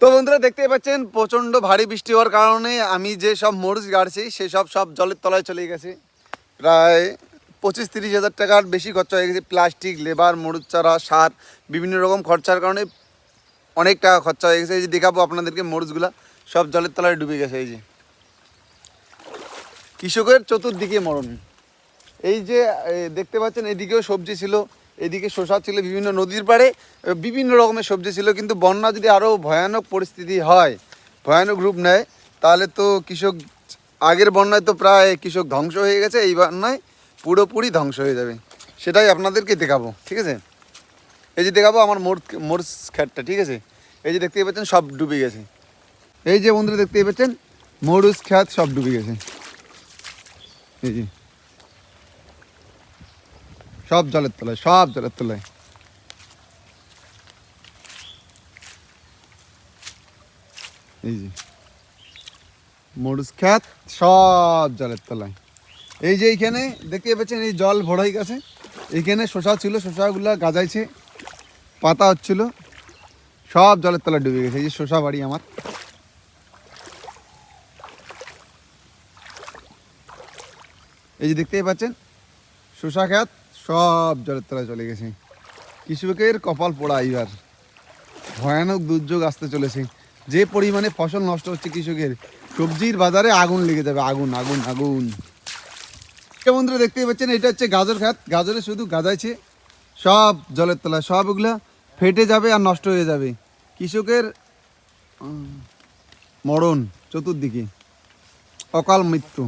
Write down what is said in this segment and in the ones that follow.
তো বন্ধুরা দেখতে পাচ্ছেন, প্রচণ্ড ভারী বৃষ্টি হওয়ার কারণে আমি যে সব মরুচ গাড়ছি সেসব সব জলের তলায় চলে গেছে। প্রায় পঁচিশ তিরিশ হাজার টাকার বেশি খরচা হয়ে গেছে, প্লাস্টিক, লেবার, মরুচ চারা, সার, বিভিন্ন রকম খরচার কারণে অনেক টাকা খরচা হয়ে গেছে। এই যে দেখাবো আপনাদেরকে মরুচগুলা, সব জলের তলায় ডুবে গেছে, এই যে। কৃষকের চতুর্দিকে মরণ। এই যে দেখতে পাচ্ছেন, এদিকেও সবজি ছিল। এদিকে শসা ছিল বিভিন্ন নদীর পাড়ে বিভিন্ন রকমের সবজি ছিল, কিন্তু বন্যা যদি আরও ভয়ানক পরিস্থিতি হয়, ভয়ানক রূপ নেয়, তাহলে তো কৃষক, আগের বন্যায় তো প্রায় কৃষক ধ্বংস হয়ে গেছে, এই বন্যায় পুরোপুরি ধ্বংস হয়ে যাবে। সেটাই আপনাদেরকে দেখাবো, ঠিক আছে? এই যে দেখাবো আমার মোর মোর খ্যাটটা ঠিক আছে? এই যে দেখতেই পাচ্ছেন, সব ডুবে গেছে। এই যে বন্ধুরা, দেখতেই পাচ্ছেন মরুচ খ্যাত সব ডুবে গেছে। এই যে। সব জলের তলায়, সব জলের তলায়। এই যে, মরুচ খ্যাত সব জলের তলায়। এই যে এইখানে দেখতে পাচ্ছেন, এই জল ভরাই গেছে। এইখানে শসা ছিল, শসাগুলা গাজাইছে, পাতা হচ্ছিল, সব জলের তলায় ডুবে গেছে। এই যে শসা বাড়ি আমার। এই যে দেখতেই পাচ্ছেন, শসা খ্যাত সব জলের তলায় চলে গেছে। কৃষকের কপাল পোড়া এবার ভয়ানক দুর্যোগ আসতে চলেছে। যে পরিমাণে ফসল নষ্ট হচ্ছে কৃষকের, সবজির বাজারে আগুন লেগে যাবে, আগুন আগুন আগুন। বন্ধুরা দেখতেই পাচ্ছেন, এটা হচ্ছে গাজর খাত গাজরে শুধু গাজাইছে সব জলের তলায়, সব ওগুলা ফেটে যাবে আর নষ্ট হয়ে যাবে। কৃষকের মরণ চতুর্দিকে। অকাল মৃত্যু।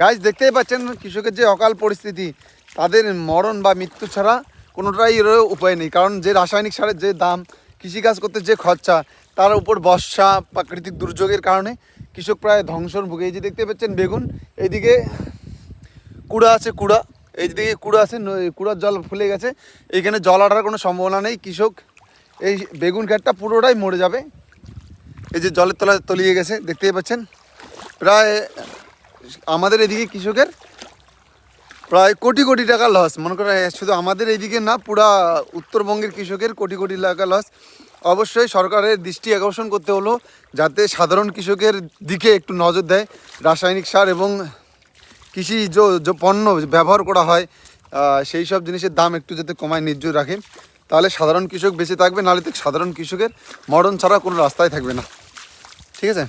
গাছ দেখতেই পাচ্ছেন কৃষকের যে অকাল পরিস্থিতি তাদের মরণ বা মৃত্যু ছাড়া কোনোটাই উপায় নেই। কারণ যে রাসায়নিক সারের যে দাম, কৃষিকাজ করতে যে খরচা, তার উপর বর্ষা, প্রাকৃতিক দুর্যোগের কারণে কৃষক প্রায় ধ্বংসর ভুগে এই যে দেখতে পাচ্ছেন বেগুন, এইদিকে কুড়া আছে, কুড়া। এই দিকে কুড়া আছে কুড়ার জল ফুলে গেছে। এইখানে জল আটার কোনো সম্ভাবনা নেই। কৃষক এই বেগুন ক্ষেতটা পুরোটাই মরে যাবে। এই যে জলের তলায় তলিয়ে গেছে, দেখতেই পাচ্ছেন। প্রায় আমাদের এদিকে কৃষকের প্রায় কোটি কোটি টাকা লস মনে করে শুধু আমাদের এইদিকে না, পুরা উত্তরবঙ্গের কৃষকের কোটি কোটি টাকা লস অবশ্যই সরকারের দৃষ্টি আকর্ষণ করতে হলো, যাতে সাধারণ কৃষকের দিকে একটু নজর দেয়। রাসায়নিক সার এবং কৃষি যে পণ্য ব্যবহার করা হয় সেই সব জিনিসের দাম একটু যাতে কমায় ন্যায্য রাখে। তাহলে সাধারণ কৃষক বেঁচে থাকবে, নাহলে তো সাধারণ কৃষকের মরণ ছাড়া কোনো রাস্তায় থাকবে না। ঠিক আছে?